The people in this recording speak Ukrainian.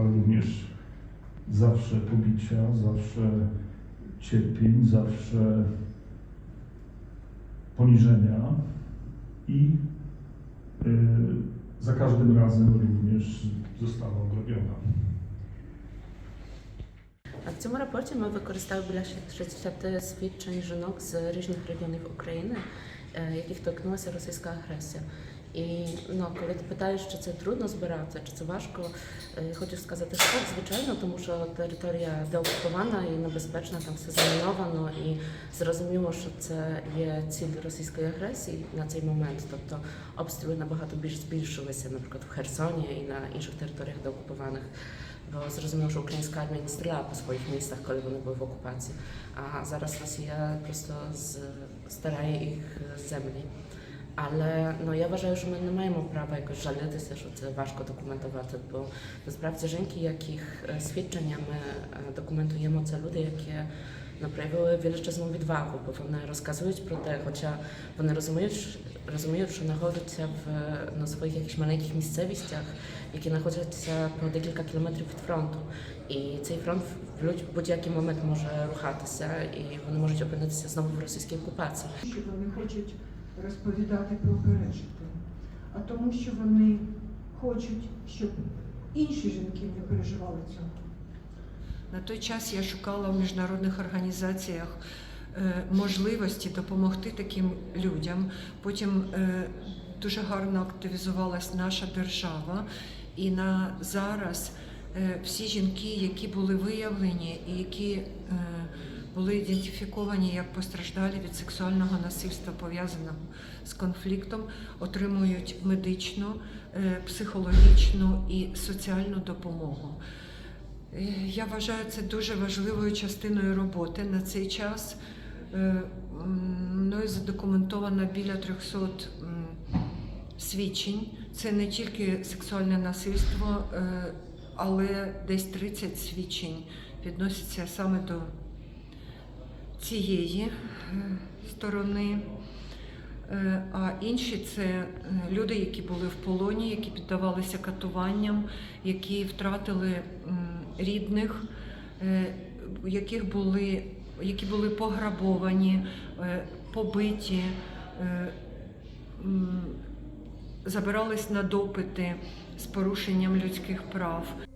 ale również zawsze pobicia, zawsze cierpień, zawsze poniżenia i y, za każdym razem również została odrobiona. A w tym raporcie my wykorzystały się przedstawy doświadczeń żonok z różnych regionów Ukrainy, e, jakich dotknęła rosyjska agresja. І ну, коли ти питаєш, чи це трудно збирати, чи це важко, е, хочу сказати, що так, звичайно, тому що територія деокупована і небезпечна, там все заміновано, і зрозуміло, що це є ціль російської агресії на цей момент. Тобто обстріли набагато більш збільшилися, наприклад, в Херсоні і на інших територіях деокупованих. Бо зрозуміло, що українська армія не стріляла по своїх містах, коли вони були в окупації. А зараз Росія просто з- старає їх землі. Але ну я вважаю, що ми не маємо права якось жалітися, що це важко документувати. Бо насправді жінки, яких е, свідчення ми е, документуємо, це люди, які ну, проявили величезну відвагу, бо вони розказують про те, хоча вони розуміють, розуміють, що знаходяться в на своїх якихось маленьких місцевостях, які знаходяться по декілька кілометрів від фронту. І цей фронт в будь- будь-який момент може рухатися, і вони можуть опинитися знову в російській окупації. що вони хочуть розповідати про пережити, а тому, що вони хочуть, щоб інші жінки не переживали цього. На той час я шукала в міжнародних організаціях е, можливості допомогти таким людям. Потім е, дуже гарно активізувалась наша держава, і на зараз е, всі жінки, які були виявлені і які були ідентифіковані як постраждалі від сексуального насильства, пов'язаного з конфліктом, отримують медичну, е, психологічну і соціальну допомогу. Е, Я вважаю це дуже важливою частиною роботи на цей час. е, Мною задокументовано біля 300 свідчень. Це не тільки сексуальне насильство, але десь 30 свідчень відносяться саме до цієї е, сторони. Е, А інші це е, люди, які були в полоні, які піддавалися катуванням, які втратили рідних, яких були, які були пограбовані, побиті, забирались на допити з порушенням людських прав.